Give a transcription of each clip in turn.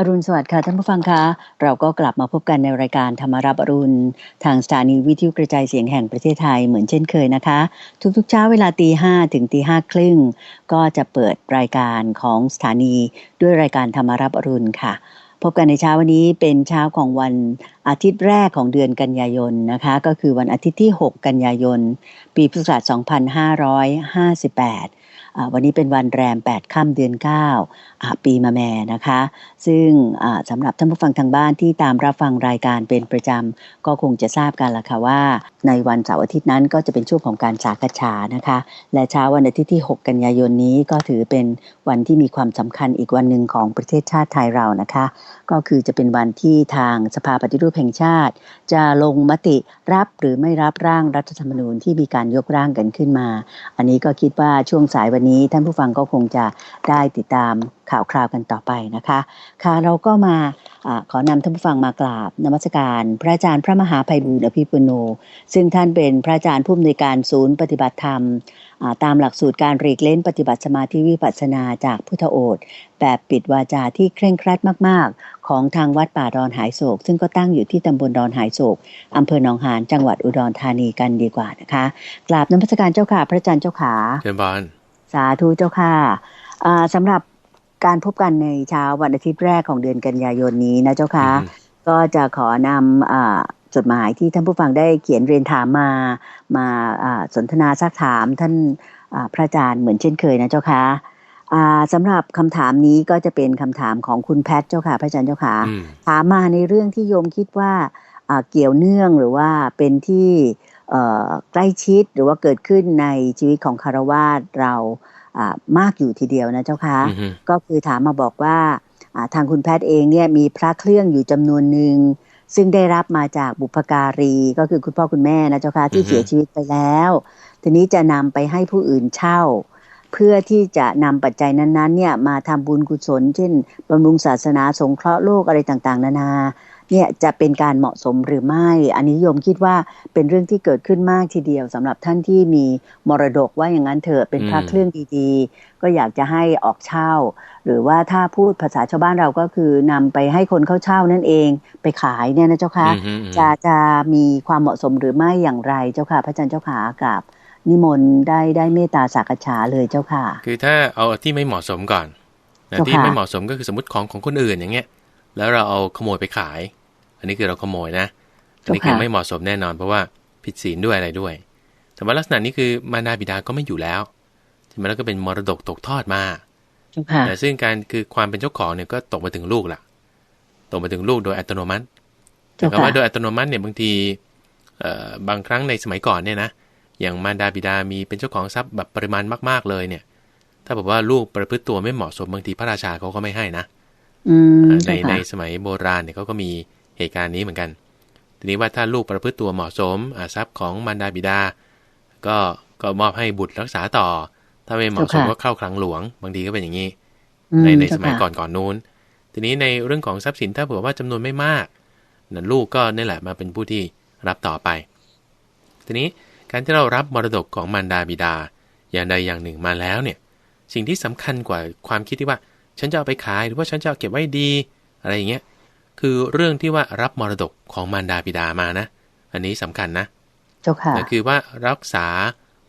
อรุณสวัสดิ์ค่ะท่านผู้ฟังคะ เราก็กลับมาพบกันในรายการธรรมารับอรุณ ทางสถานีวิทยุกระจายเสียงแห่งประเทศไทยเหมือนเช่นเคยนะคะ ทุกๆเช้าเวลาตีห้ถึงตีห้าครึ่งก็จะเปิดรายการของสถานีด้วยรายการธรรมารับอรุณค่ะ พบกันในเช้าวันนี้เป็นเช้าของวันอาทิตย์แรกของเดือนกันยายนนะคะ ก็คือวันอาทิตย์ที่ 6 กันยายน ปีพุทธศักราช2558 วันนี้เป็นวันแรม 8 ค่ำเดือน 9 ปีมาแม่นะคะ ซึ่งสำหรับท่านผู้ฟังทางบ้านที่ตามรับฟังรายการเป็นประจำ ก็คงจะทราบกันละค่ะว่า ในวันเสาร์อาทิตย์นั้นก็จะเป็นช่วงของการสากชานะคะ และเช้าวันอาทิตย์ที่ 6 กันยายนนี้ก็ถือเป็นวันที่มีความสำคัญอีกวันหนึ่งของประเทศชาติไทยเรานะคะ ก็คือจะเป็นวันที่ทางสภาปฏิรูปแห่งชาติ จะลงมติรับหรือไม่รับร่างรัฐธรรมนูญที่มีการยกร่างกันขึ้นมา อันนี้ก็คิดว่าช่วงสายวันนี้ท่านผู้ฟังก็คงจะได้ติดตามข่าวคราวกันต่อไปนะคะ ค่ะเราก็มาอขอนำท่านผู้ฟังมากราบนมัสการ พระอาจารย์พระมหาภัยบุญอภิปุโน ซึ่งท่านเป็นพระอาจารย์ผู้อำนวยการศูนย์ปฏิบัติธรรม ตามหลักสูตรการเรียกเล่นปฏิบัติสมาธิวิปัสสนาจากพุทธโอษแบบปิดวาจาที่เคร่งครัดมาก ๆ ของทางวัดป่าดอนหายโศก ซึ่งก็ตั้งอยู่ที่ตำบลดอนหายโศกอำเภอหนองหานจังหวัดอุดรธานีกันดีกว่านะคะกราบนมัสการเจ้าค่ะพระอาจารย์เจ้าขาเชิญบาน สาธุเจ้าค่ะสำหรับการพบกันในเช้าวันอาทิตย์แรกของเดือนกันยายนนี้นะเจ้าค่ะ ก็จะขอนำจดหมายที่ท่านผู้ฟังได้เขียนเรียนถามมามาสนทนาซักถามท่านพระอาจารย์เหมือนเช่นเคยนะเจ้าค่ะสำหรับคำถามนี้ก็จะเป็นคำถามของคุณแพทเจ้าค่ะ พระอาจารย์เจ้าค่ะ ถามมาในเรื่องที่โยมคิดว่าเกี่ยวเนื่องหรือว่าเป็นที่ ใกล้ชิดหรือว่าเกิดขึ้นในชีวิตของคารวาสเรามากอยู่ทีเดียวนะเจ้าคะก็คือถามมาบอกว่าทางคุณแพทย์เองเนี่ยมีพระเครื่องอยู่จำนวนหนึ่งซึ่งได้รับมาจากบุพการีก็คือคุณพ่อคุณแม่นะเจ้าคะที่เสียชีวิตไปแล้ว ทีนี้จะนำไปให้ผู้อื่นเช่า เพื่อที่จะนำปัจจัยนั้นๆเนี่ยมาทำบุญกุศล เช่นบำรุงศาสนาสงเคราะห์โลกอะไรต่างๆ นานา เนี่ยจะเป็นการเหมาะสมหรือไม่ อันนี้โยมคิดว่าเป็นเรื่องที่เกิดขึ้นมากทีเดียวสำหรับท่านที่มีมรดกว่าอย่างนั้นเถอะเป็นพระเครื่องดีๆ ก็อยากจะให้ออกเช่า หรือว่าถ้าพูดภาษาชาวบ้านเราก็คือนำไปให้คนเข้าเช่านั่นเอง ไปขายเนี่ยนะเจ้าค่ะจะจะมีความเหมาะสมหรือไม่อย่างไรเจ้าค่ะ พระอาจารย์เจ้าขากับนิมนต์ได้ได้เมตตาสักษาเลยเจ้าค่ะ คือถ้าเอาที่ไม่เหมาะสมก่อนที่ไม่เหมาะสมก็คือสมมติของของคนอื่นอย่างเงี้ย แล้วเราเอาขโมยไปขาย อันนี้คือเราขโมยนะ อันนี้คือไม่เหมาะสมแน่นอนเพราะว่าผิดศีลด้วยอะไรด้วย แต่ว่าลักษณะนี้คือมารดาบิดาก็ไม่อยู่แล้วใช่ไหมแล้วก็เป็นมรดกตกทอดมาแต่ซึ่งการคือความเป็นเจ้าของเนี่ยก็ตกมาถึงลูกล่ะ ตกมาถึงลูกโดยอัตโนมัติแต่คำว่าโดยอัตโนมัติเนี่ยบางทีบางครั้งในสมัยก่อนเนี่ยนะ อย่างมารดาบิดามีเป็นเจ้าของทรัพย์แบบปริมาณมาก ๆเลยเนี่ย ถ้าบอกว่าลูกประพฤติตัวไม่เหมาะสมบางทีพระราชาเขาก็ไม่ให้นะในในสมัยโบราณเนี่ยเขาก็มี เหตุการณ์นี้เหมือนกัน ทีนี้ว่าถ้าลูกประพฤติตัวเหมาะสมอาทรัพย์ของมารดาบิดา ก็ก็มอบให้บุตรรักษาต่อ ถ้าไม่เหมาะสมก็เข้าคลังหลวง บางทีก็เป็นอย่างนี้ ในในสมัยก่อนก่อนนู้น ทีนี้ในเรื่องของทรัพย์สินถ้าเผื่อว่าจำนวนไม่มากนั่นลูกก็นี่แหละมาเป็นผู้ที่รับต่อไป ทีนี้การที่เรารับมรดกของมารดาบิดา อย่างใดอย่างหนึ่งมาแล้วเนี่ย สิ่งที่สำคัญกว่าความคิดที่ว่า ฉันจะเอาไปขายหรือว่าฉันจะเก็บไว้ดี อะไรอย่างเงี้ย คือเรื่องที่ว่ารับมรดกของมารดาบิดามานะ อันนี้สำคัญนะเจ้าค่ะคือว่ารักษา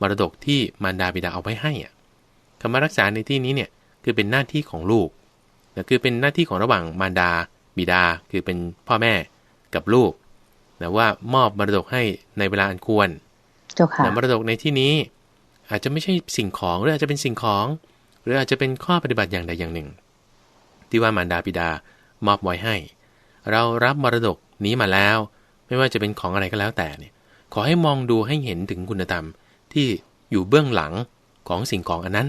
มรดกที่มารดาบิดาเอาไว้ให้อะคำว่ารักษาในที่นี้เนี่ยคือเป็นหน้าที่ของลูกนะคือเป็นหน้าที่ของระหว่างมารดาบิดา คือเป็นพ่อแม่กับลูกนะว่ามอบมรดกให้ในเวลาอันควรเจ้าค่ะมรดกในที่นี้ อาจจะไม่ใช่สิ่งของหรืออาจจะเป็นสิ่งของ หรืออาจจะเป็นข้อปฏิบัติอย่างใดอย่างหนึ่ง ที่ว่ามารดาบิดามอบไว้ให้ เรารับมรดกนี้มาแล้ว ไม่ว่าจะเป็นของอะไรก็แล้วแต่เนี่ยขอให้มองดูให้เห็นถึงคุณธรรมที่อยู่เบื้องหลังของสิ่งของอันนั้น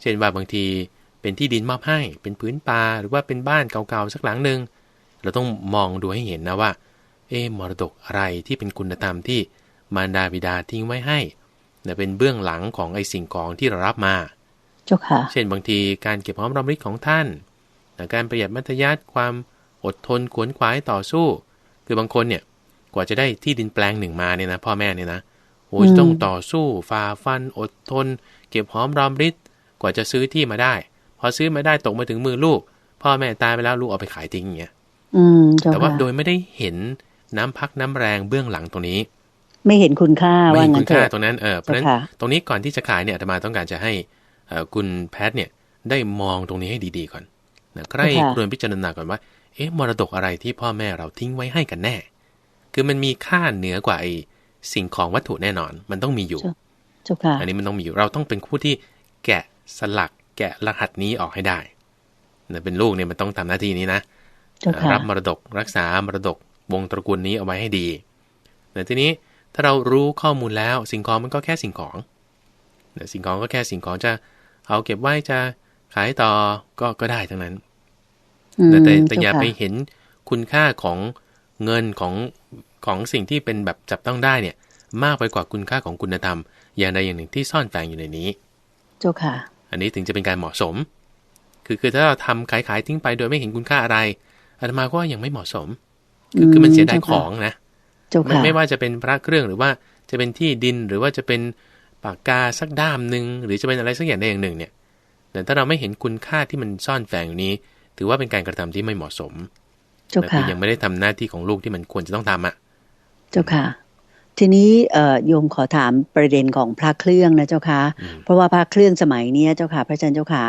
เช่นว่าบางทีเป็นที่ดินมอบให้ เป็นพื้นป่าหรือว่าเป็นบ้านเก่าๆสักหลังหนึ่งเราต้องมองดูให้เห็นนะว่า เอ๊มรดกอะไรที่เป็นคุณธรรมที่มารดาบิดาทิ้งไว้ให้เเป็นเบื้องหลังของไอ้สิ่งของที่เรารับมาเจ้าค่ะ เช่นบางทีการเก็บหอมรอมริบของท่าน การประหยัดมัธยัติความ อดทนขวนขวายต่อสู้ คือบางคนเนี่ยกว่าจะได้ที่ดินแปลงหนึ่งมาเนี่ยนะพ่อแม่เนี่ยนะโอ้ต้องต่อสู้ฝ่าฟันอดทน เก็บหอมรอมริดกว่าจะซื้อที่มาได้ พอซื้อมาได้ตกมาถึงมือลูก พ่อแม่ตายไปแล้วลูกเอาไปขายทิ้งอย่างเงี้ยอืมเจ้าแต่ว่าค่ะโดยไม่ได้เห็นน้ำพักน้ำแรงเบื้องหลังตรงนี้ ไม่เห็นคุณค่าไม่ว่าเห็นงั้คุนณเถค่าอะตรงนั้นเออเพราะฉะนั้นเจ้าค่ะตรงนี้ก่อนที่จะขายเนี่ยอาตมาต้องการจะให้เอ่อคุณแพทย์เนี่ยได้มองตรงนี้ให้ดีๆก่อนนะใครควรพิจารณาก่อนว่า เอ๊ะมรดกอะไรที่พ่อแม่เราทิ้งไว้ให้กันแน่ คือมันมีค่าเหนือกว่าไอ้สิ่งของวัตถุแน่นอน มันต้องมีอยู่เจ้าค่ะอันนี้มันต้องมีอยู่ เราต้องเป็นผู้ที่แกะสลัก แกะรหัสนี้ออกให้ได้นะเป็นลูกเนี่ยมันต้องทำหน้าที่นี้นะเจ้าค่ะรับมรดกรักษามรดกวงตระกูลนี้เอาไว้ให้ดีแต่ทีนี้ถ้าเรารู้ข้อมูลแล้วสิ่งของมันก็แค่สิ่งของเนี่ยสิ่งของก็แค่สิ่งของจะเอาเก็บไว้จะขายต่อก็ก็ได้ทั้งนั้นอืม แต่แต่แต่เจ้อย่าค่ะไปเห็นคุณค่าของเงินของของสิ่งที่เป็นแบบจับต้องได้เนี่ย มากไปกว่าคุณค่าของคุณธรรม อย่างใดอย่างหนึ่งที่ซ่อนแฝงอยู่ในนี้ เจ้าค่ะ อันนี้ถึงจะเป็นการเหมาะสม คือคือถ้าเราทำขายขายทิ้งไปโดยไม่เห็นคุณค่าอะไรอาตมาก็ว่ายังไม่เหมาะสม คือคือมันเสียดายของนะเจ้าไม่ค่ะไม่ว่าจะเป็นพระเครื่องหรือว่าจะเป็นที่ดินหรือว่าจะเป็นปากกาสักด้ามหนึ่งหรือจะเป็นอะไรสักอย่างใดอย่างหนึ่งเนี่ยแต่ถ้าเราไม่เห็นคุณค่าที่มันซ่อนแฝงอยู่นี้ ถือว่าเป็นการกระทำที่ไม่เหมาะสมเจ้าแต่ค่ะคือยังไม่ได้ทำหน้าที่ของลูกที่มันควรจะต้องทำอะ เจ้าค่ะ ทีนี้เอ่อโยมขอถามประเด็นของพระเครื่องนะเจ้าค่ะอืมเพราะว่าพระเครื่องสมัยเนี้ยเจ้าค่ะ พระอาจารย์เจ้าค่ะ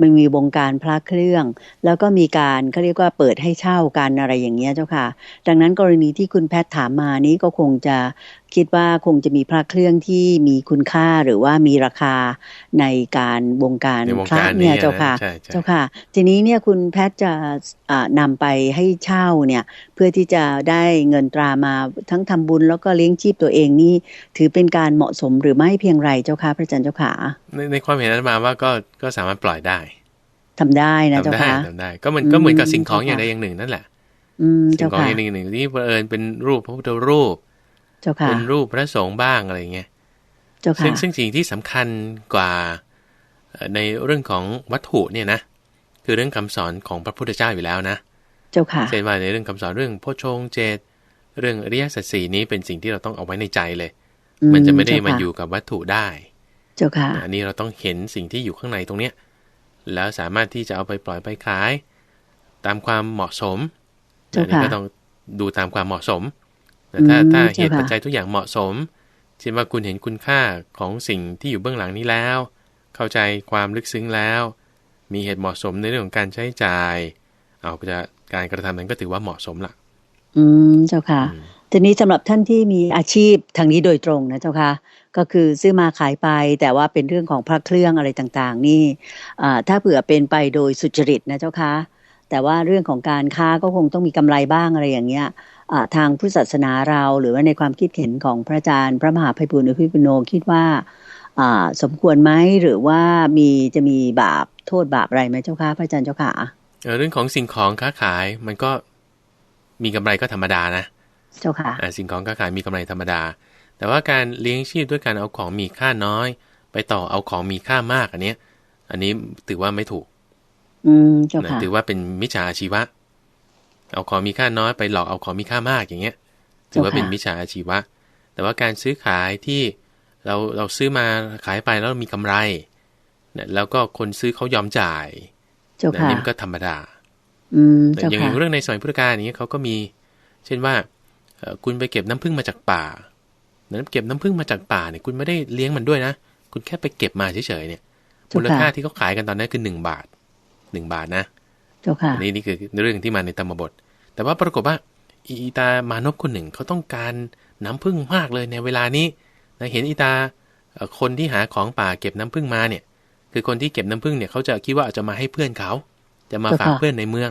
มันมีวงการพระเครื่อง แล้วก็มีการเขาเรียกว่าเปิดให้เช่ากันอะไรอย่างเงี้ยเจ้าค่ะ ดังนั้นกรณีที่คุณแพทย์ถามมานี้ก็คงจะคิดว่าคงจะมีพระเครื่องที่มีคุณค่าหรือว่ามีราคาในการวงการในวงพระการเนี่นี้ยเจ้าค่ะใช่ใช่เจ้าค่ะ ทีนี้เนี่ยคุณแพทย์จะอ่านำไปให้เช่าเนี่ย เพื่อที่จะได้เงินตรามาทั้งทำบุญแล้วก็เลี้ยงชีพตัวเองนี่ ถือเป็นการเหมาะสมหรือไม่เพียงไรเจ้าค่ะ พระอาจารย์เจ้าค่ะ ในในความเห็นอาตมาว่าก็ก็สามารถปล่อยได้ทำได้นะทำเจ้าได้ค่ะทำได้ก็เหมือนอืมก็เหมือนกับสิ่งของเจ้าอย่างค่ะใดอย่างหนึ่งนั่นแหละอืมสิ่เจ้างของค่ะอย่างใดอย่างหนึ่งที่บังเอิญเป็นรูปพระพุทธรูป เจ้าค่ะเป็นรูปพระสงฆ์บ้างอะไรเงี้ยเจ้าซึ่ค่ะงซึ่งสิ่งที่สำคัญกว่าเอ่อในเรื่องของวัตถุเนี่ยนะ คือเรื่องคำสอนของพระพุทธเจ้าอยู่แล้วนะ เจ้าค่ะเช่นว่าในเรื่องคำสอนเรื่องโพชฌงค์เจตเรื่องอริยสัจสี่นี้เป็นสิ่งที่เราต้องเอาไว้ในใจเลย มันจะไม่ได้มาอยู่กับวัตถุได้ เจ้าค่ะอันนี้เราต้องเห็นสิ่งที่อยู่ข้างในตรงเนี้ย แล้วสามารถที่จะเอาไปปล่อยไปขาย ตามความเหมาะสมเจ้าอันนี้ค่ะก็ต้องดูตามความเหมาะสม แต่ถ้าอืมถ้าเจ้าเหตุค่ะปัจจัยทุกอย่างเหมาะสมเช่นว่าคุณเห็นคุณค่าของสิ่งที่อยู่เบื้องหลังนี้แล้ว เข้าใจความลึกซึ้งแล้ว มีเหตุเหมาะสมในเรื่องของการใช้จ่าย เอาก็จะการกระทำนั้นก็ถือว่าเหมาะสมละอืมเจ้าค่ะอืมทีนี้สำหรับท่านที่มีอาชีพทางนี้โดยตรงนะเจ้าค่ะ ก็คือซื้อมาขายไปแต่ว่าเป็นเรื่องของพระเครื่องอะไรต่างๆ นี่อ่าถ้าเผื่อเป็นไปโดยสุจริตนะเจ้าค่ะแต่ว่าเรื่องของการค้าก็คงต้องมีกำไรบ้างอะไรอย่างเงี้ยอ่า ทางพุทธศาสนาเรา หรือว่าในความคิดเห็นของพระอาจารย์ พระมหาภัยบุญอภิปุโนคิดว่าอ่าสมควรไหมหรือว่ามีจะมีบาปโทษบาปอะไรไหมเจ้าค่ะพระอาจารย์เจ้าค่ะเอ่อเรื่องของสิ่งของค้าขายมันก็มีกำไรก็ธรรมดานะ เจ้าค่ะอ่าสิ่งของค้าขายมีกำไรธรรมดา แต่ว่าการเลี้ยงชีพด้วยการเอาของมีค่าน้อย ไปต่อเอาของมีค่ามากอันเนี้ย อันนี้ถือว่าไม่ถูก อืมเจ้านะค่ะถือว่าเป็นมิจฉาอาชีวะ เอาของมีค่าน้อยไปหลอกเอาของมีค่ามากอย่างเงี้ย ถือว่าเป็นมิจฉาอาชีวะ แต่ว่าการซื้อขายที่เราเราซื้อมาขายไปแล้วมีกำไรเนี่ยแล้วก็คนซื้อเขายอมจ่ายเจ้าเนี่ยค่ะนี่มันก็ธรรมดา อืมแต่เจ้าอย่างค่ะเรื่องในสมัยพุทธกาลอย่างเงี้ยเขาก็มี เช่นว่าเอ่อคุณไปเก็บน้ำผึ้งมาจากป่านั้นเก็บน้ำผึ้งมาจากป่าเนี่ยคุณไม่ได้เลี้ยงมันด้วยนะ คุณแค่ไปเก็บมาเฉยๆเนี่ยเจ้ามูลค่ะค่าที่เขาขายกันตอนนั้นคือหนึ่งบาทหนึ่งบาทนะเจ้าค่ะ อันนี้นี่คือเรื่องที่มาในธรรมบท แต่ว่าปรากฏว่าอีตามานพคนหนึ่งเขาต้องการน้ำผึ้งมากเลยในเวลานี้นะเห็นอีตาคนที่หาของป่าเก็บน้ำผึ้งมาเนี่ย คือคนที่เก็บน้ำผึ้งเนี่ยเขาจะคิดว่าจะมาให้เพื่อนเขา จะมาฝากเพื่อนในเมือง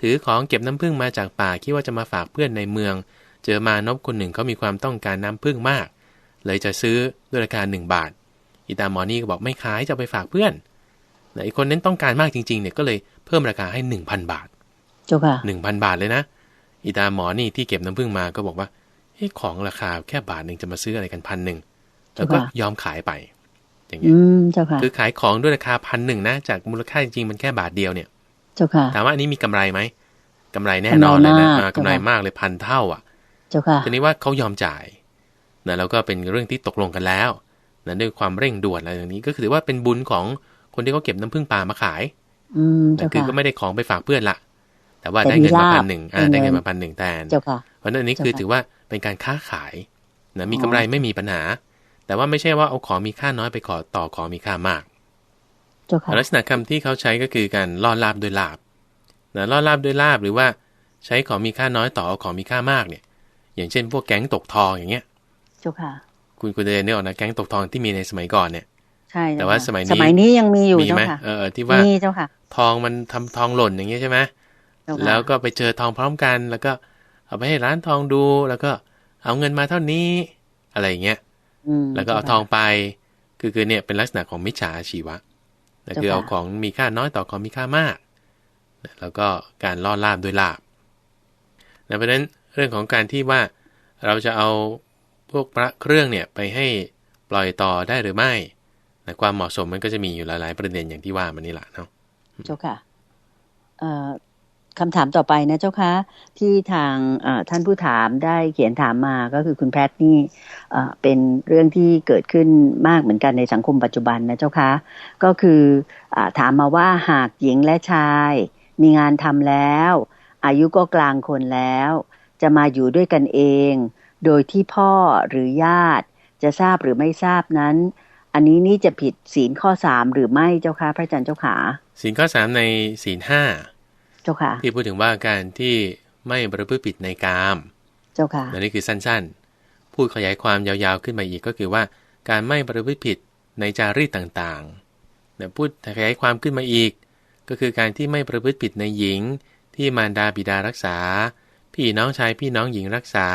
ถือของเก็บน้ำผึ้งมาจากป่าคิดว่าจะมาฝากเพื่อนในเมือง เจอมานพคนหนึ่งเขามีความต้องการน้ำผึ้งมาก เลยจะซื้อด้วยราคาหนึ่งบาทอีตามอนี่ก็บอกไม่ขายจะไปฝากเพื่อน แต่อีกคนนั้นต้องการมากจริงๆเนี่ยก็เลยเพิ่มราคาให้หนึ่งพันบาท เจ้าค่ะหนึ่งพันบาทเลยนะอีตาหมอนี่ที่เก็บน้ำผึ้งมาก็บอกว่าเฮ้ยของราคาแค่บาทหนึ่งจะมาซื้ออะไรกันพันหนึ่งแล้วก็ค่ะยอมขายไป อย่างเงี้อืยมเจ้าค่ะคือขายของด้วยราคาพันหนึ่งนะจากมูลค่าจริงๆมันแค่บาทเดียวเนี่ย เจ้าค่ะถามว่าอันนี้มีกำไรไหมกำไรแน่นอนเลยนะกำไรมากอ่ากำไรเจ้าค่ะมากเลยพันเท่า อะ เจ้าค่ะทีนี้ว่าเขายอมจ่ายนะแล้วก็เป็นเรื่องที่ตกลงกันแล้วนะด้วยความเร่งด่วนอะไรอย่างนี้ ก็คือถือว่าเป็นบุญของ คนที่เขาเก็บน้ำผึ้งป่ามาขาย อืมแต่เจ้าคือค่ะก็ไม่ได้ของไปฝากเพื่อนละแต่ว่าแต่ได้เงินมีมาลาภพันหนึ่งอ่าได้ได้เงิเงินนมาพันหนึ่งแทนเจ้าค่ะเพราะฉะนั้นอันนี้คือเจ้าค่ะถือว่าเป็นการค้าขายนะมีอ๋อกำไรไม่มีปัญหา แต่ว่าไม่ใช่ว่าเอาของมีค่าน้อยไปขอต่อของมีค่ามากเจ้าค่ะลักษณะคำที่เขาใช้ก็คือการล่อลาบด้วยลาบนะล่อลาบด้วยลาบหรือว่า ใช้ของมีค่าน้อยต่อเอาของมีค่ามากเนี่ย อย่างเช่น พวกแก๊งตกทองอย่างเงี้ย เจ้าค่ะ คุณคุณเดนเนี่ยออกนะแก๊งตกทองที่มีในสมัยก่อนเนี่ย ใช่เจ้แต่ว่าค่ะสมัยนี้สมัยนี้ยังมีอยู่มีเจ้าไหมค่ะเออที่ว่ามีเจ้าค่ะ ทองมันทำทองหล่นอย่างเงี้ยใช่ไหมเจ้าค่ะแล้วก็ไปเจอทองพร้อมกัน แล้วก็เอาไปให้ร้านทองดูแล้วก็เอาเงินมาเท่านี้อะไรอย่างเงี้ยอืมแล้วก็เอาทองไป คือคือเนี่ยเป็นลักษณะของมิจฉาอาชีวะนะคือเจ้าค่ะเอาของมีค่าน้อยต่อของมีค่ามากนะแล้วก็การล่อลาบด้วยลาบนะเพราะฉะนั้นเรื่องของการที่ว่าเราจะเอาพวกพระเครื่องเนี่ยไปให้ปล่อยต่อได้หรือไม่ นะความเหมาะสมมันก็จะมีอยู่หลาย ๆ ประเด็นอย่างที่ว่ามันนี่แหละเนาะเจ้าค่ะเอ่อคำถามต่อไปนะเจ้าค่ะที่ทางท่านผู้ถามได้เขียนถามมาก็คือคุณแพทย์นี่เป็นเรื่องที่เกิดขึ้นมากเหมือนกันในสังคมปัจจุบันนะเจ้าค่ะก็คืออถามมาว่าหากหญิงและชาย มีงานทำแล้ว อายุก็กลางคนแล้ว จะมาอยู่ด้วยกันเอง โดยที่พ่อหรือญาติจะทราบหรือไม่ทราบนั้น อันนี้นี่จะผิดศีลข้อสามหรือไม่เจ้าค่ะพระอาจารย์เจ้าขาศีลข้อสามในศีลห้าเจ้าค่ะที่พูดถึงว่าการที่ไม่ประพฤติผิดในกามเจ้าค่ะอันนี้คือสั้นๆ พูดขยายความยาวๆขึ้นมาอีกก็คือว่า การไม่ประพฤติผิดในจารีตต่างๆเนี่ยพูดขยายความขึ้นมาอีก ก็คือการที่ไม่ประพฤติผิดในหญิง ที่มารดาบิดารักษา พี่น้องชายพี่น้องหญิงรักษา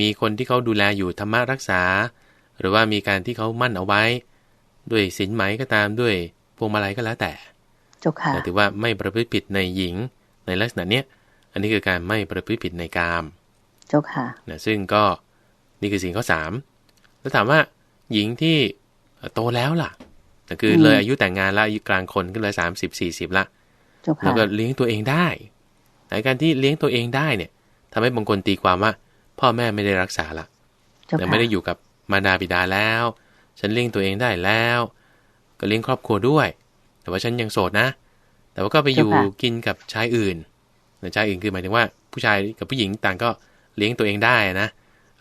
มีคนที่เขาดูแลอยู่ธรรมะรักษา หรือว่ามีการที่เขามั่นเอาไว้ ด้วยสินไหมก็ตามด้วยพวงมาลัยก็แล้วแต่เจ้าค่ะแต่ถือว่าไม่ประพฤติผิดในหญิงในลักษณะเนี้ยอันนี้คือการไม่ประพฤติผิดในกาม เจ้าค่ะนะซึ่งก็นี่คือสิ่งข้อสามแล้วถามว่าหญิงที่เอ่อโตแล้วล่ะแต่คืออมเลยอายุแต่งงานละอายุกลางคนก็เลยสามสิบสี่สิบละเจ้าแล้ค่ะวก็เลี้ยงตัวเองได้ในการที่เลี้ยงตัวเองได้เนี่ยทำให้บางคนตีความว่า พ่อแม่ไม่ได้รักษาละเจ้าแต่ค่ะไม่ได้อยู่กับ มารดาบิดาแล้ว ฉันเลี้ยงตัวเองได้แล้ว ก็เลี้ยงครอบครัวด้วย แต่ว่าฉันยังโสดนะ แต่ว่าก็ไปอยู่กินกับชายอื่นแต่ชายอื่นคือหมายถึงว่า ผู้ชายกับผู้หญิงต่างก็เลี้ยงตัวเองได้นะ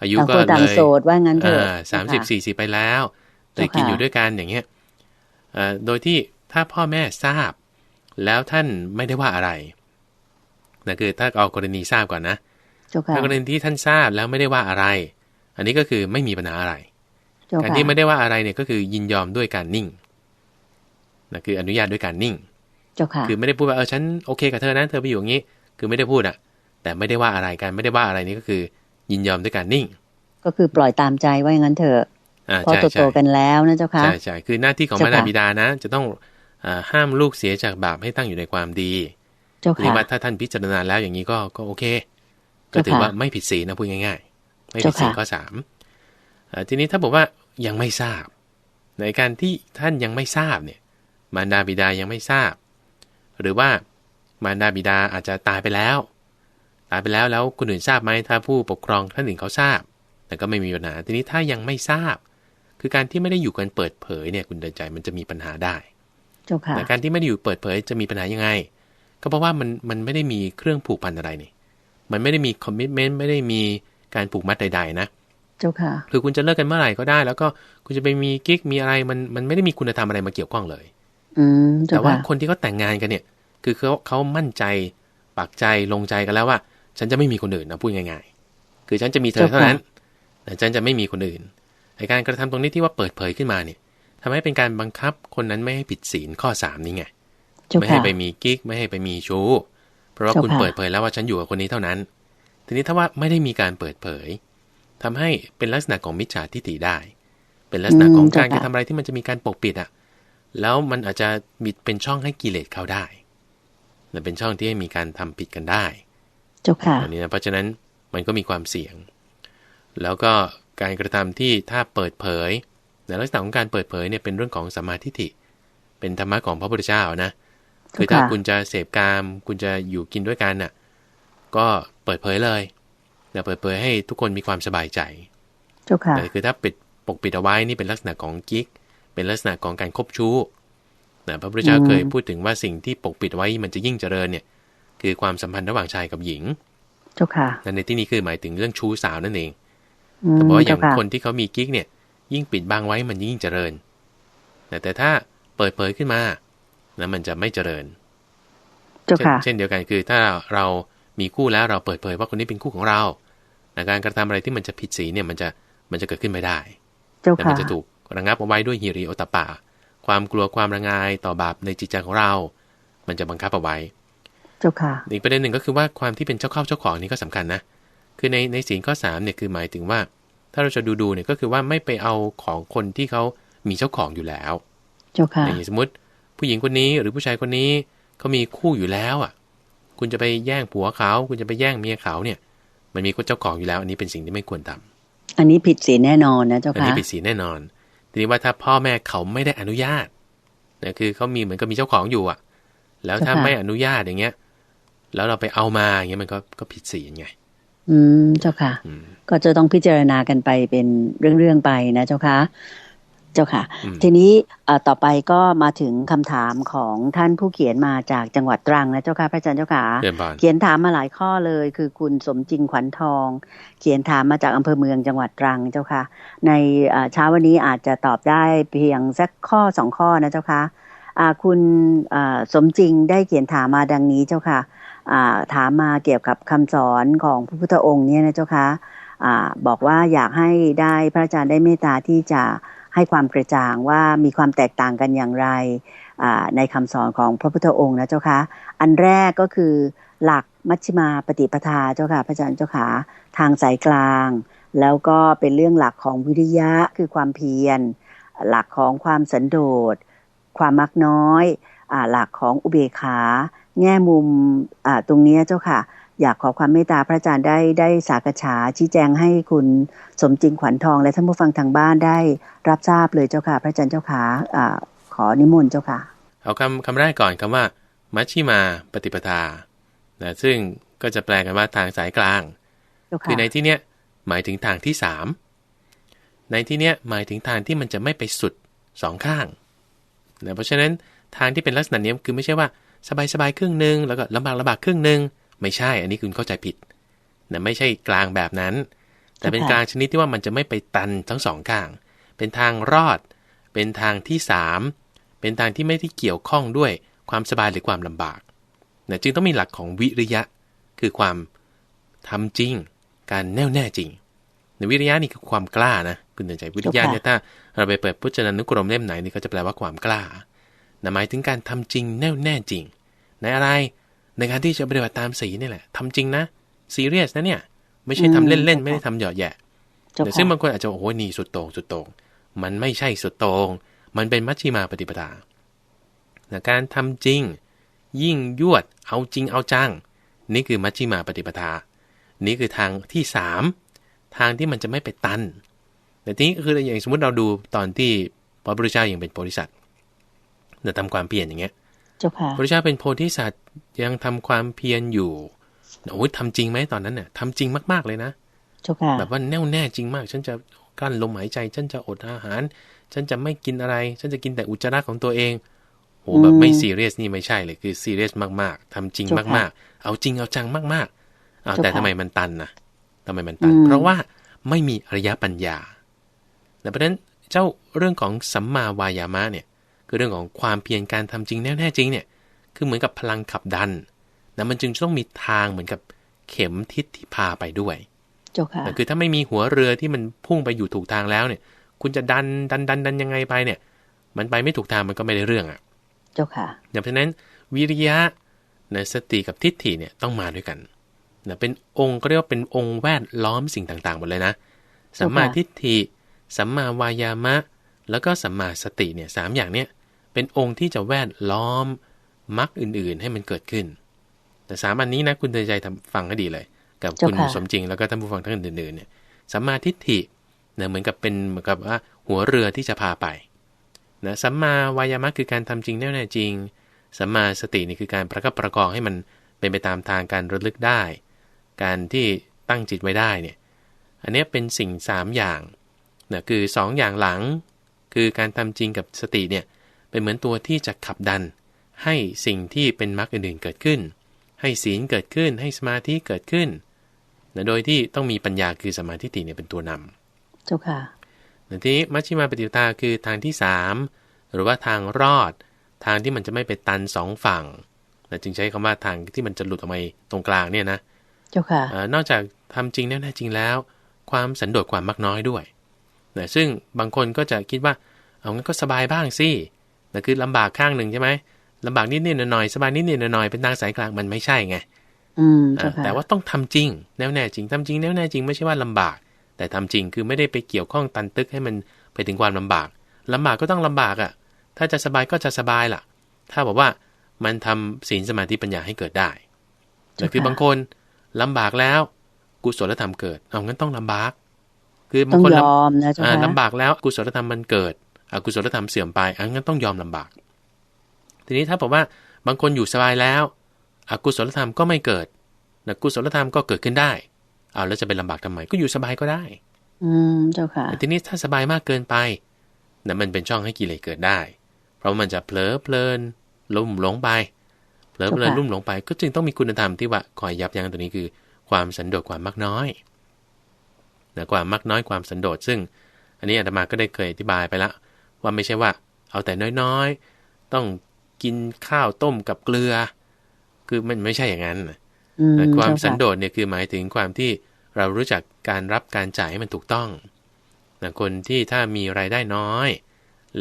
อายุต่างก็คนต่างเลยโสดว่างั้นเถอะสามสิบสี่สิบไปแล้ว แต่เจ้าค่ะกินอยู่ด้วยกันอย่างเงี้ยเอ่อโดยที่ถ้าพ่อแม่ทราบ แล้วท่านไม่ได้ว่าอะไรนะคือถ้าเอากรณีทราบก่อนนะเจ้าค่ะถ้ากรณีที่ท่านทราบแล้วไม่ได้ว่าอะไร อันนี้ก็คือไม่มีปัญหาอะไรเจ้าการค่ะที่ไม่ได้ว่าอะไรเนี่ยก็คือยินยอมด้วยการนิ่งนะคืออนุญาตด้วยการนิ่งเจ้าค่ะคือไม่ได้พูดว่าเออฉันโอเคกับเธอนะเธอไปอยู่อย่างนี้ คือไม่ได้พูดอะแต่ไม่ได้ว่าอะไรกันไม่ได้ว่าอะไรนี่ก็คือ ยินยอมด้วยการนิ่ง ก็คือปล่อยตามใจว่าอย่างนั้นเถอะอ่าเพราะใช่โตใช่ๆกันแล้วนะเจ้าค่ะใช่ใช่คือหน้าที่ของเจ้ามารดาค่ะบิดานะ จะต้องอ่าห้ามลูกเสียจากบาปให้ตั้งอยู่ในความดีเจ้าหรือค่ะว่าถ้าท่านพิจารณาแล้วอย่างนี้ก็ก็โอเค ก็เจ้าค่ะถือว่าไม่ผิดศีลนะพูดง่ายๆ ไม่ผิดศีลเจ้าค่ะข้อสามอ่าทีนี้ถ้าบอกว่ายังไม่ทราบ ในการที่ท่านยังไม่ทราบเนี่ย มารดาบิดายังไม่ทราบ หรือว่ามารดาบิดาอาจจะตายไปแล้ว ตายไปแล้วแล้วคนอื่นทราบไหมถ้าผู้ปกครองท่านอื่นเขาทราบ แต่ก็ไม่มีปัญหา ทีนี้ถ้ายังไม่ทราบ คือการที่ไม่ได้อยู่กันเปิดเผยเนี่ยคุณเดินใจมันจะมีปัญหาได้เจ้าค่ะแต่การที่ไม่ได้อยู่เปิดเผยจะมีปัญหายังไง ก็เพราะว่ามันมันไม่ได้มีเครื่องผูกพันอะไรนี่ มันไม่ได้มีคอมมิชเมนต์ไม่ได้มี การผูกมัดใด ๆ นะ เจ้าค่ะ คือคุณจะเลิกกันเมื่อไหร่ก็ได้ แล้วก็คุณจะไปมีกิ๊กมีอะไรมันมันไม่ได้มีคุณธรรมอะไรมาเกี่ยวข้องเลย อืมเจ้าแต่ว่าค่ะคนที่เขาแต่งงานกันเนี่ย คือเขาเขามั่นใจปักใจลงใจกันแล้วว่า ฉันจะไม่มีคนอื่นนะพูดง่าย ๆ คือฉันจะมีเธอเท่านั้นแต่ฉันจะไม่มีคนอื่นในการกระทำตรงนี้ที่ว่าเปิดเผยขึ้นมาเนี่ยทำให้เป็นการบังคับคนนั้นไม่ให้ผิดศีลข้อสามนี้ไงเจ้าไม่ให้ค่ะไปมีกิ๊กไม่ให้ไปมีชู้เพราะว่าเจ้าคุณค่ะเปิดเผยแล้วว่าฉันอยู่กับคนนี้เท่านั้น ทีนี้ถ้าว่าไม่ได้มีการเปิดเผยทำให้เป็นลักษณะของมิจฉาทิฏฐิได้ เป็นลักษณะของการกระทำอะไรที่มันจะมีการปกปิดอะ แล้วมันอาจจะมีเป็นช่องให้กิเลสเข้าได้และเป็นช่องที่ให้มีการทำผิดกันได้เจ้าค่ะอันนี้นะเพราะฉะนั้นมันก็มีความเสี่ยง แล้วก็การกระทำที่ถ้าเปิดเผยในลักษณะของการเปิดเผยเนี่ยเป็นเรื่องของสมมาธิฏฐิ เป็นธรรมะของพระพุทธเจ้านะคือถ้าค่ะคุณจะเสพกาม คุณจะอยู่กินด้วยกันน่ะ ก็เปิดเผยเลยอย่าเปิดเผยให้ทุกคนมีความสบายใจเจ้าค่ะแต่คือถ้าปิดปกปิดเอาไว้นี่เป็นลักษณะของกิ๊ก เป็นลักษณะของการคบชู้นะพระพุทธเจ้าเคยพูดถึงว่าสิ่งที่ปกปิดไว้มันจะยิ่งเจริญเนี่ย คือความสัมพันธ์ระหว่างชายกับหญิง เจ้าค่ะนั่นในที่นี้คือหมายถึงเรื่องชู้สาวนั่นเองอืมเพราะว่าอย่างเจ้ค่ะคนที่เขามีกิ๊กเนี่ย ยิ่งปิดบังไว้มันยิ่งเจริญแต่แต่ถ้าเปิดเผยขึ้นมานะมันจะไม่เจริญ เจ้าเช่นค่ะ เช่นเดียวกันคือถ้าเรา มีคู่แล้วเราเปิดเผยว่าคนนี้เป็นคู่ของเราแต่การกระทำอะไรที่มันจะผิดศีลเนี่ยมันจะมันจะเกิดขึ้นไม่ได้เจ้าแต่ค่ะมันจะถูกระงับเอาไว้ด้วยฮิริโอตปปะความกลัวความระงายต่อบาปในจิตใจของเรา มันจะบังคับเอาไว้ เจ้าค่ะ อีกประเด็นหนึ่งก็คือว่าความที่เป็นเจ้าเข้าเจ้าของนี่ก็สำคัญนะ คือในในศีลข้อสามเนี่ยคือหมายถึงว่า ถ้าเราจะดูดูเนี่ยก็คือว่าไม่ไปเอาของคนที่เขามีเจ้าของอยู่แล้ว เจ้าค่ะอย่างสมมติผู้หญิงคนนี้หรือผู้ชายคนนี้เขามีคู่อยู่แล้วอะ คุณจะไปแย่งผัวเขา คุณจะไปแย่งเมียเขาเนี่ย มันมีเจ้าของอยู่แล้ว อันนี้เป็นสิ่งที่ไม่ควรทำอันนี้ผิดศีลแน่นอนนะเจ้าอันค่ะนี้ผิดศีลแน่นอน ทีนี้ว่าถ้าพ่อแม่เขาไม่ได้อนุญาตเนี่ยคือเขามีเหมือนกับมีเจ้าของอยู่อะ แล้วถ้าเจ้าค่ะไม่อนุญาตอย่างเงี้ย แล้วเราไปเอามาอย่างเงี้ยมันก็ก็ผิดศีลไง อืมเจ้าค่ะอืมก็จะต้องพิจารณากันไปเป็นเรื่องๆไปนะเจ้าค่ะ เจ้าค่ะอืมทีนี้เอ่อต่อไปก็มาถึงคำถามของท่านผู้เขียนมาจากจังหวัดตรังนะเจ้าค่ะพระอาจารย์เจ้าค่ะเดินบานเขียนถามมาหลายข้อเลย คือคุณสมจริงขวัญทอง เขียนถามมาจากอำเภอเมืองจังหวัดตรังเจ้าค่ะ ในเอ่อเช้าวันนี้อาจจะตอบได้เพียงสักข้อสองข้อนะเจ้าค่ะอ่าคุณอ่าสมจริงได้เขียนถามมาดังนี้เจ้าค่ะอ่าถามมาเกี่ยวกับคำสอนของพระพุทธองค์เนี่ยนะเจ้าค่ะอ่าบอกว่าอยากให้ได้พระอาจารย์ได้เมตตาที่จะ ให้ความกระจ่างว่ามีความแตกต่างกันอย่างไรในคำสอนของพระพุทธองค์นะเจ้าคะอันแรกก็คือหลักมัชฌิมาปฏิปทาเจ้าค่ะพระอาจารย์เจ้าค่ะทางสายกลาง แล้วก็เป็นเรื่องหลักของวิริยะคือความเพียร หลักของความสันโดษ ความมักน้อยอหลักของอุเบกขา แง่มุมตรงนี้เจ้าค่ะ อยากขอความเมตตาพระอาจารย์ได้ได้สากฉาชี้แจงให้คุณสมจริงขวัญทอง และท่านผู้ฟังทางบ้านได้รับทราบเลยเจ้าค่ะ พระอาจารย์เจ้าค่ะอ่าขอนิมนต์เจ้าค่ะ เอาคำคำแรกก่อนคำว่า มัชชิมาปฏิปทานะซึ่งก็จะแปลกันว่าทางสายกลางเจ้าค่ะคือในที่เนี้ยหมายถึงทางที่สามในที่เนี้ยหมายถึงทางที่มันจะไม่ไปสุดสองข้างนะเพราะฉะนั้นทางที่เป็นลักษณะเนี้ยคือไม่ใช่ว่าสบายสบายๆครึ่งหนึ่งแล้วก็ลำบากลำบากครึ่งหนึ่ง ไม่ใช่ อันนี้คุณเข้าใจผิดนะไม่ใช่กลางแบบนั้น แต่เป็นกลางชนิดที่ว่ามันจะไม่ไปตันทั้งสองข้าง เป็นทางรอด เป็นทางที่สามเป็นทางที่ไม่ได้เกี่ยวข้องด้วยความสบายหรือความลำบากนะจึงต้องมีหลักของวิริยะ คือความทำจริง การแน่วแน่จริงในวิริยะนี่คือความกล้านะคุณเตือนใจวิริยะเนี่ยถ้าเราไปเปิดพุทธนานุกรมเล่มไหนนี่ก็จะแปลว่าความกล้านะหมายถึงการทำจริงแน่วแน่จริง ในอะไร ในการที่จะปฏิบัติตามสีนี่แหละทำจริงนะซีเรียสนะเนี่ย ไม่ใช่ทำเล่นๆ ไม่ได้ทำหยอดแหยะเจ้าแต่ค่ะซึ่งบางคนอาจจะบอกโอ้โหนี่สุดโต่งสุดโต่งมันไม่ใช่สุดโต่งมันเป็นมัชชิมาปฏิปทาแต่การทำจริง ยิ่งยวดเอาจริงเอาจัง นี่คือมัชชิมาปฏิปทา นี่คือทางที่สามทางที่มันจะไม่ไปตันแต่ทีนี้คืออย่างสมมติเราดูตอนที่พระพุทธเจ้ายังเป็นโพธิสัตว์เราทำความเพียรอย่างเงี้ย เจ้าค่ะพระพุทธเจ้าเป็นโพธิสัตว์ยังทำความเพียรอยู่โอ้ยทำจริงไหมตอนนั้นเนี่ยทำจริงมากๆเลยนะเจ้าค่ะแบบว่าแน่วแน่จริงมาก ฉันจะกลั้นลมหายใจฉันจะอดอาหาร ฉันจะไม่กินอะไร ฉันจะกินแต่อุจจาระของตัวเองโหแบบไม่ซีเรียสนี่ไม่ใช่เลยคือซีเรียสมากๆทำจริงมากๆ เอาจริงเอาจังมากๆเอาแต่ทำไมมันตันนะทำไมมันตัน เพราะว่าไม่มีอริยปัญญาแต่เพราะฉะนั้นเจ้าเรื่องของสัมมาวายามะเนี่ย คือเรื่องของความเพียรการทำจริงแน่แน่จริงเนี่ยคือเหมือนกับพลังขับดันนะมันจึงจะต้องมีทางเหมือนกับเข็มทิศที่พาไปด้วยเจ้าค่ะแต่คือถ้าไม่มีหัวเรือที่มันพุ่งไปอยู่ถูกทางแล้วเนี่ย คุณจะดันดันดันดันยังไงไปเนี่ย มันไปไม่ถูกทางมันก็ไม่ได้เรื่องอะ่ะ เจ้าค่ะเพราะฉะนั้นวิริยะนะสติกับทิฏฐิเนี่ยต้องมาด้วยกันนะเป็นองค์ก็เรียกว่าเป็นองค์แวดล้อมสิ่งต่างๆหมดเลยนะสัมมาทิฏฐิสัมมาวายามะ แล้วก็สัมมาสติเนี่ยสามอย่างเนี่ย เป็นองค์ที่จะแวดล้อมมรรคอื่นๆ ให้มันเกิดขึ้น แต่สามอันนี้นะคุณเตือนใจทำฟังให้ดีเลย กับคุณเจ้าค่ะสมจริงแล้วก็ท่านผู้ฟังท่านอื่นๆเนี่ยสัมมาทิฏฐิเนี่ยเหมือนกับเป็นเหมือนกับว่าหัวเรือที่จะพาไปนะสัมมาวายามะคือการทำจริงแน่แน่จริงสัมมาสตินี่คือการประคับประคองให้มันเป็นไปตามทางการระลึกได้ การที่ตั้งจิตไว้ได้เนี่ยอันเนี้ยเป็นสิ่งสามอย่างนะคือสองอย่างหลัง คือการทำจริงกับสติเนี่ย เป็นเหมือนตัวที่จะขับดัน ให้สิ่งที่เป็นมรรคอื่นๆเกิดขึ้น ให้ศีลเกิดขึ้น ให้สมาธิเกิดขึ้นนะโดยที่ต้องมีปัญญาคือสมาธิติเนี่ยเป็นตัวนำเจ้าค่ะนะทีนี้มัชฌิมาปฏิปทาคือทางที่สามหรือว่าทางรอด ทางที่มันจะไม่ไปตันสองฝั่งนะจึงใช้คำว่าทางที่มันจะหลุดออกมาตรงกลางเนี่ยนะเจ้าค่ะเอ่อนอกจากทำจริงแน่ๆจริงแล้ว ความสันโดษความมักน้อยด้วยนะซึ่งบางคนก็จะคิดว่าเอางั้นก็สบายบ้างสิ นะคือลำบากข้างหนึ่งใช่ไหมลำบากนิดๆหน่อยๆสบายนิดๆหน่อยๆเป็นทางสายกลางมันไม่ใช่ไงอืมอ่าเจ้าค่ะแต่ว่าต้องทำจริงแน่วแน่จริงทำจริงแน่วแน่จริงไม่ใช่ว่าลำบาก แต่ทำจริงคือไม่ได้ไปเกี่ยวข้องตันตึกให้มันไปถึงความลำบากลำบากก็ต้องลำบากอะ่ะ ถ้าจะสบายก็จะสบายล่ะ ถ้าบอกว่ามันทำศีลสมาธิปัญญาให้เกิดได้แต่คือบางคนลำบากแล้วกุศลธรรมเกิด เอางั้นต้องลำบาก คือบาต้องงคนยลำอมนะเจ้าอ่าค่ะลำบากแล้วกุศลธรรมมันเกิด อกุศลธรรมเสื่อมไปอันนั้นต้องยอมลำบาก ทีนี้ถ้าบอกว่าบางคนอยู่สบายแล้วอกุศลธรรมก็ไม่เกิดนะกุศลธรรมก็เกิดขึ้นได้เอาแล้วจะเป็นลำบากทำไมก็อยู่สบายก็ได้ อืมเจ้าค่ะแต่ทีนี้ถ้าสบายมากเกินไปนะมันเป็นช่องให้กิเลสเกิดได้ เพราะมันจะเผลอเพลินลุ่มหลงไปเผลอเพลินเจ้าค่ะลุ่มหลงไป ก็จึงต้องมีคุณธรรมที่ว่าคอยยับยั้งตัวนี้คือ ความสันโดษความมักน้อยนะความมักน้อยความสันโดษซึ่ง อันนี้อาตมาก็ได้เคยอธิบายไปแล้ว ว่าไม่ใช่ว่า เอาแต่น้อยๆ ต้องกินข้าวต้มกับเกลือ คือมันไม่ใช่อย่างนั้นนะอืมแต่ความเจ้สันค่ะโดษเนี่ยคือหมายถึงความที่เรารู้จักการรับการจ่ายให้มันถูกต้องนะคนที่ถ้ามีรายได้น้อย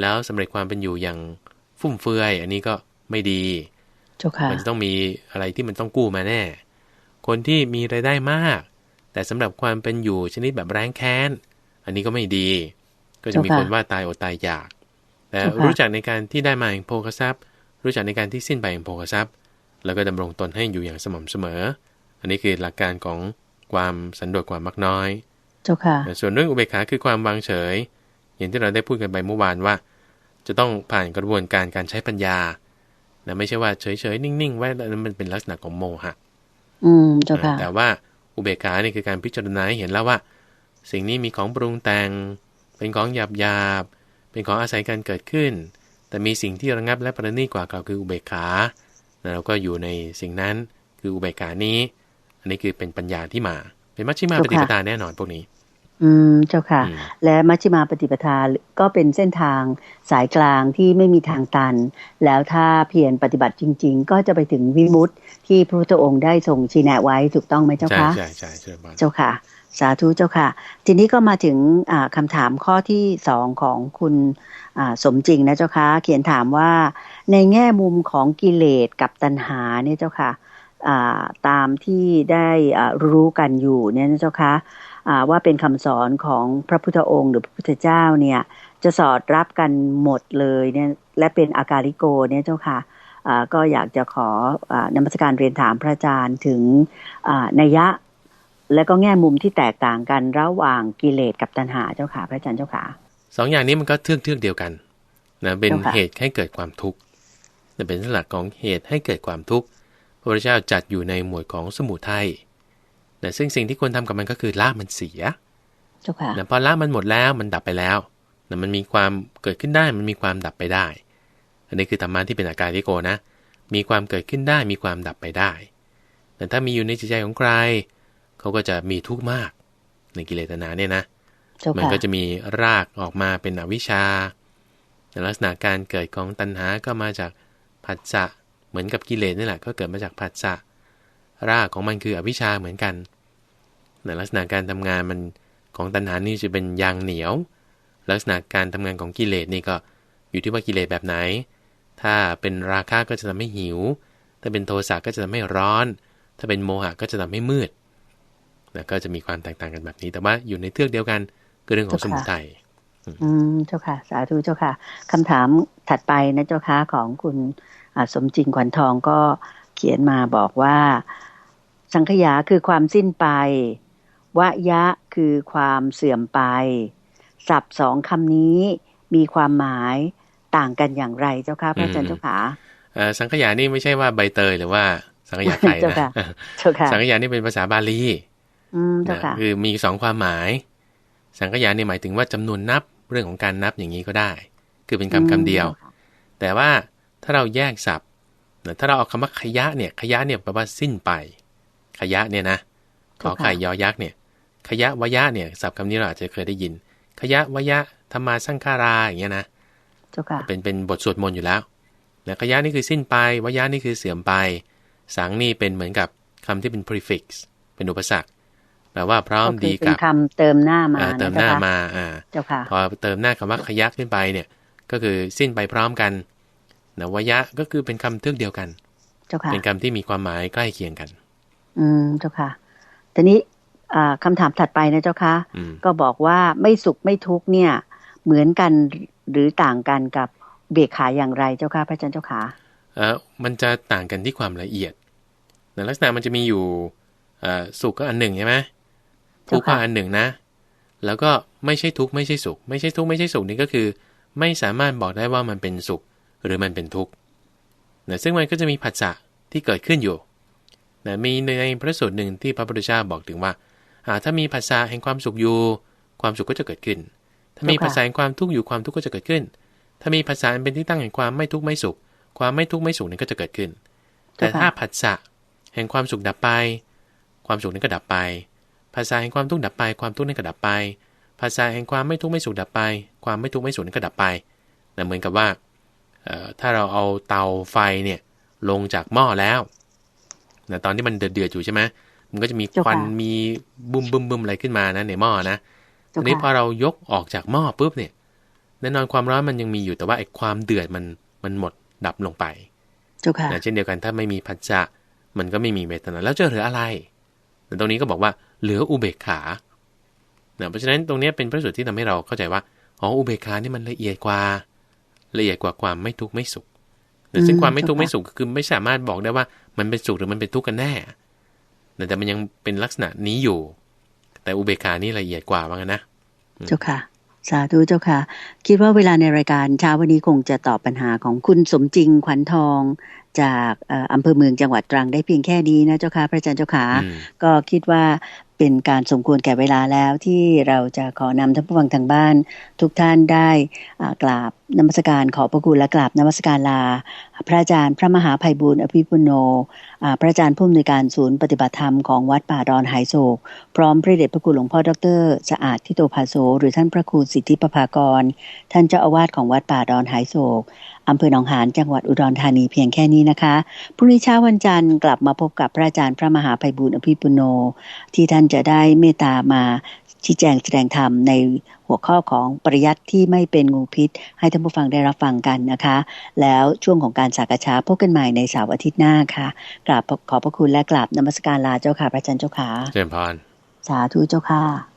แล้วสำเร็จความเป็นอยู่อย่างฟุ่มเฟือย อันนี้ก็ไม่ดีเจ้าค่ะมันจะต้องมีอะไรที่มันต้องกู้มาแน่ คนที่มีรายได้มาก แต่สำหรับความเป็นอยู่ชนิดแบบแรงแค้น อันนี้ก็ไม่ดี ก็จะมีเจ้าค่ะคนว่าตายอดตายอยากแต่เจ้าค่ะรู้จักในการที่ได้มาแห่งโภคทรัพย์ รู้จักในการที่สิ้นไปแห่งโภคทรัพย์ แล้วก็ดำรงตนให้อยู่อย่างสม่ำเสมอ อันนี้คือหลักการของความสันโดษความมักน้อยเจ้าค่ะส่วนเรื่องอุเบกขาคือความวางเฉย อย่างที่เราได้พูดกันไปเมื่อวานว่า จะต้องผ่านกระบวนการการใช้ปัญญานะไม่ใช่ว่าเฉยๆนิ่งๆไว้แล้วมันเป็นลักษณะของโมหะ อืมเจ้าค่ะแต่ว่าอุเบกขานี่คือการพิจารณาให้เห็นแล้วว่า สิ่งนี้มีของปรุงแต่ง เป็นของหยาบหยาบๆเป็นของอาศัยการเกิดขึ้น แต่มีสิ่งที่ระงับและประณีตกว่าก็คืออุเบกขาแล้วเราก็อยู่ในสิ่งนั้นคืออุเบกขานี้ อันนี้คือเป็นปัญญาที่มา เป็นมัชฌิมาปฏิปทาแน่นอนพวกนี้ อืมเจ้าค่ะอืมและมัชฌิมาปฏิปทาก็เป็นเส้นทางสายกลางที่ไม่มีทางตัน แล้วถ้าเพียรปฏิบัติจริง ๆ ก็จะไปถึงวิมุตติที่พระพุทธองค์ได้ทรงชี้แนะไว้ถูกต้องไหมเจ้าใช่คะใช่ใช่ใช่บอลเจ้าค่ะ สาธุเจ้าค่ะ ทีนี้ก็มาถึงอ่าคำถามข้อที่สองของคุณสมจริงนะเจ้าค่ะเขียนถามว่า ในแง่มุมของกิเลสกับตัณหาเนี่ยเจ้าค่ะตามที่ได้รู้กันอยู่เนี่ยนะเจ้าค่ะว่าเป็นคำสอนของพระพุทธองค์ หรือพระพุทธเจ้าเนี่ยจะสอดรับกันหมดเลยเนี่ยและเป็นอากาลิโกเนี่ยเจ้าค่ะก็อยากจะขออานมัสการเรียนถามพระอาจารย์ถึงนัยยะ และก็แง่มุมที่แตกต่างกันระหว่างกิเลสกับตัณหาเจ้าค่ะพระอาจารย์เจ้าค่ะสองอย่างนี้มันก็เทือกเทือกเดียวกันนะเป็นเจ้าค่ะเหตุให้เกิดความทุกข์แต่เป็นลักษณะของเหตุให้เกิดความทุกข์พระพุทธเจ้าจัดอยู่ในหมวดของสมุทัยนะซึ่งสิ่งที่ควรทำกับมันก็คือละมันเสียเจ้าค่ะนะพอละมันหมดแล้วมันดับไปแล้วนะมันมีความเกิดขึ้นได้มันมีความดับไปได้ อันนี้คือธรรมะที่เป็นอาการลิโกนะ มีความเกิดขึ้นได้มีความดับไปได้ แต่ถ้ามีอยู่ในจิตใจของใคร เขาก็จะมีทุกข์มาก ในกิเลสตัณหาเนี่ยนะเจ้ามันค่ะก็จะมีรากออกมาเป็นอวิชชาแต่ลักษณะการเกิดของตัณหาก็มาจากผัสสะเหมือนกับกิเลสนี่แหละก็เกิดมาจากผัสสะรากของมันคืออวิชชาเหมือนกันแต่ลักษณะการทำงานมันของตัณหานี่จะเป็นยางเหนียว ลักษณะการทำงานของกิเลสนี่ก็อยู่ที่ว่ากิเลสแบบไหน ถ้าเป็นราคะก็จะทำให้หิว ถ้าเป็นโทสะก็จะทำให้ร้อน ถ้าเป็นโมหะก็จะทำให้มืด นะก็จะมีความแตกต่างกันแบบนี้ แต่ว่าอยู่ในเทือกเดียวกันคือเรื่องของสมุทัยอืมเจ้าค่ะ สาธุเจ้าค่ะคำถามถัดไปนะเจ้าค่ะของคุณอ่าสมจริงขวัญทองก็เขียนมาบอกว่า สังขยาคือความสิ้นไปวะยะคือความเสื่อมไปศัพท์สองคำนี้มีความหมายต่างกันอย่างไรเจ้าค่ะพระอาจารย์เจ้าค่ะเอ่อสังขยานี่ไม่ใช่ว่าใบเตยหรือว่าสังขยาไข่เจ้าค่ะนะเจ้าค่ะสังขยานี่เป็นภาษาบาลีอืมเจ้า นะค่ะคือมีสองความหมาย สังขยานี่หมายถึงว่าจำนวนนับเรื่องของการนับอย่างนี้ก็ได้ คือเป็นคำคำเดียว แต่ว่าถ้าเราแยกศัพท์ถ้าเราเอาคำว่าขยะเนี่ยขยะเนี่ยแปลว่าสิ้นไป ขยะเนี่ยนะขอไข่ยอยักษ์เนี่ย ขยะวยะเนี่ยศัพท์คำนี้เราอาจจะเคยได้ยิน ขยะวยะธรรมาสังขาราอย่างเงี้ยนะเป็นเป็นบทสวดมนต์อยู่แล้วนะขยะนี่คือสิ้นไปวยะนี่คือเสื่อมไป สังนี่เป็นเหมือนกับคำที่เป็น prefix เป็นอุปสรรค แปลว่าพร้อมดีกับคำเติมหน้ามาเติมหน้ามาอ่าเจ้าค่ะพอเติมหน้าคำว่าขยักขึ้นไปเนี่ย ก็คือสิ้นไปพร้อมกันนะวยะก็คือเป็นคำเทือกเดียวกัน เจ้าค่ะ เป็นคำที่มีความหมายใกล้เคียงกัน อืมเจ้าค่ะทีนี้คำถามถัดไปนะเจ้าค่ะก็บอกว่าไม่สุขไม่ทุกเนี่ย เหมือนกันหรือต่างกันกับเบกขาอย่างไรเจ้าค่ะพระอาจารย์เจ้าค่ะเออมันจะต่างกันที่ความละเอียดในลักษณะมันจะมีอยู่สุขก็อันหนึ่งใช่ไหม ทุกข์ก็อันหนึ่งนะ แล้วก็ไม่ใช่ทุกข์ไม่ใช่สุข ไม่ใช่ทุกข์ไม่ใช่สุขนี่ก็คือ ไม่สามารถบอกได้ว่ามันเป็นสุข หรือมันเป็นทุกข์นะซึ่งมันก็จะมีผัสสะที่เกิดขึ้นอยู่นะมีในพระสูตรหนึ่งที่พระพุทธเจ้าบอกถึงว่าถ้ามีผัสสะแห่งความสุขอยู่ ความสุขก็จะเกิดขึ้น ถ้ามีผัสสะแห่งความทุกข์อยู่ความทุกข์ก็จะเกิดขึ้น ถ้ามีผัสสะเป็นที่ตั้งแห่งความไม่ทุกข์ไม่สุข ความไม่ทุกข์ไม่สุขนี่ก็จะเกิดขึ้น แต่ถ้าผัสสะแห่งความสุขดับไป ความสุขนี้ก็ดับไป ภาษาแห่งความทุกข์ดับไป ความทุกข์นั้นก็ดับไป ภาษาแห่งความไม่ทุกข์ไม่สุขดับไป ความไม่ทุกข์ไม่สุขนั้นก็ดับไปนะเหมือนกับว่าถ้าเราเอาเตาไฟเนี่ยลงจากหม้อแล้วนะตอนที่มันเดือดๆอยู่ใช่ไหมมันก็จะมีควันมีบุ้มบุ้มบุ้มอะไรขึ้นมานะในหม้อนะทีนี้พอเรายกออกจากหม้อปุ๊บเนี่ยแน่นอนความร้อนมันยังมีอยู่แต่ว่าไอ้ความเดือดมันมันหมดดับลงไปเช่นเดียวกันถ้าไม่มีผัสสะมันก็ไม่มีเวทนาแล้วจะเหลืออะไรแต่ตรงนี้ก็บอกว่า เหลืออุเบกขาเพราะฉะนั้นตรงนี้เป็นพระสูตรที่ทำให้เราเข้าใจว่าอ๋ออุเบกขานี่มันละเอียดกว่า ละเอียดกว่าความไม่ทุกข์ไม่สุขแต่ซึ่งความไม่ทุกข์ไม่สุขคือไม่สามารถบอกได้ว่ามันเป็นสุขหรือมันเป็นทุกข์กันแน่แต่มันยังเป็นลักษณะนี้อยู่ แต่อุเบกขานี่ละเอียดกว่าว่างั้นนะเจ้าค่ะสาธุเจ้าค่ะ คิดว่าเวลาในรายการเช้าวันนี้คงจะตอบปัญหาของคุณสมจริงขวัญทอง จากอำเภอเมืองจังหวัดตรังได้เพียงแค่นี้นะเจ้าค่ะพระอาจารย์เจ้าค่ะก็คิดว่า เป็นการสมควรแก่เวลาแล้วที่เราจะขอนำท่านผู้ฟังทางบ้าน ทุกท่านได้กราบนมัสการขอพระคุณและกราบนมัสการลา พระอาจารย์พระมหาภัยบุญอภิปุโน พระอาจารย์ผู้อำนวยการศูนย์ปฏิบัติธรรมของวัดป่าดอนไหโศก พร้อมพระเดชพระคุณหลวงพ่อดรสะอาดทิโตภาโซหรือท่านพระครูสิทธิประภากร ท่านเจ้าอาวาสของวัดป่าดอนไหโศกอำเภอหนองหานจังหวัดอุดรธานีเพียงแค่นี้นะคะพรุ่งนี้เช้าวันจันทร์กลับมาพบกับพระอาจารย์พระมหาภัยบุญอภิปุโน ที่ท่านจะได้เมตตามา ชี้แจงแสดงธรรมในหัวข้อของปริยัติที่ไม่เป็นงูพิษ ให้ท่านผู้ฟังได้รับฟังกันนะคะ แล้วช่วงของการสักษาพบกันใหม่ในเสาร์อาทิตย์หน้าค่ะกราบขอบพระคุณและกราบนมัสการลาเจ้าค่ะพระอาจารย์เจ้าค่ะเจริญพรสาธุเจ้าค่ะ